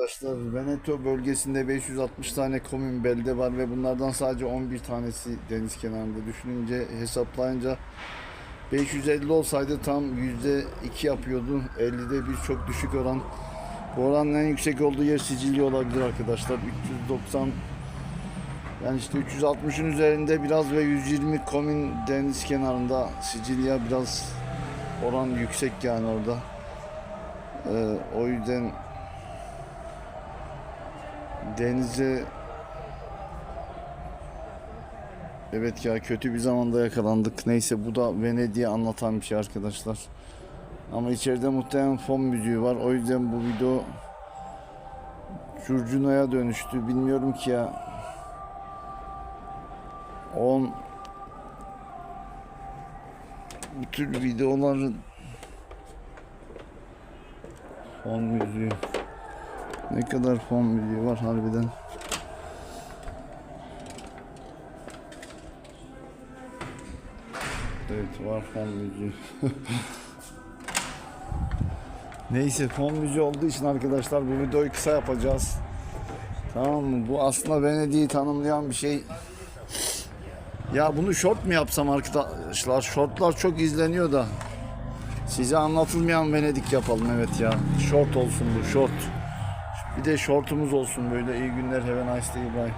Arkadaşlar Veneto bölgesinde 560 tane komün belde var ve bunlardan sadece 11 tanesi deniz kenarında. Düşününce hesaplayınca 550 olsaydı tam %2 yapıyordu. 50'de bir çok düşük oran. Bu oranın en yüksek olduğu yer Sicilya olabilir arkadaşlar. 390 yani işte 360'ın üzerinde biraz ve 120 komün deniz kenarında. Sicilya biraz oran yüksek yani orada. Ee, o yüzden denize Evet ya kötü bir zamanda yakalandık. Neyse bu da Venedik'i anlatan bir şey arkadaşlar. Ama içeride muhtemelen fon müziği var. O yüzden bu video curcunaya dönüştü. Bilmiyorum ki ya. 10 bu tür videoların fon müziği ne kadar fon müziği var harbiden. Evet var fon müziği. Neyse fon müziği olduğu için arkadaşlar bu videoyu kısa yapacağız. Tamam mı? Bu aslında Venedik'i tanımlayan bir şey. Ya bunu short mu yapsam arkadaşlar? Shortlar çok izleniyor da. Size anlatılmayan Venedik yapalım evet ya. Short olsun bu short. Bir de shortumuz olsun böyle. İyi günler. Have a nice day. Bye.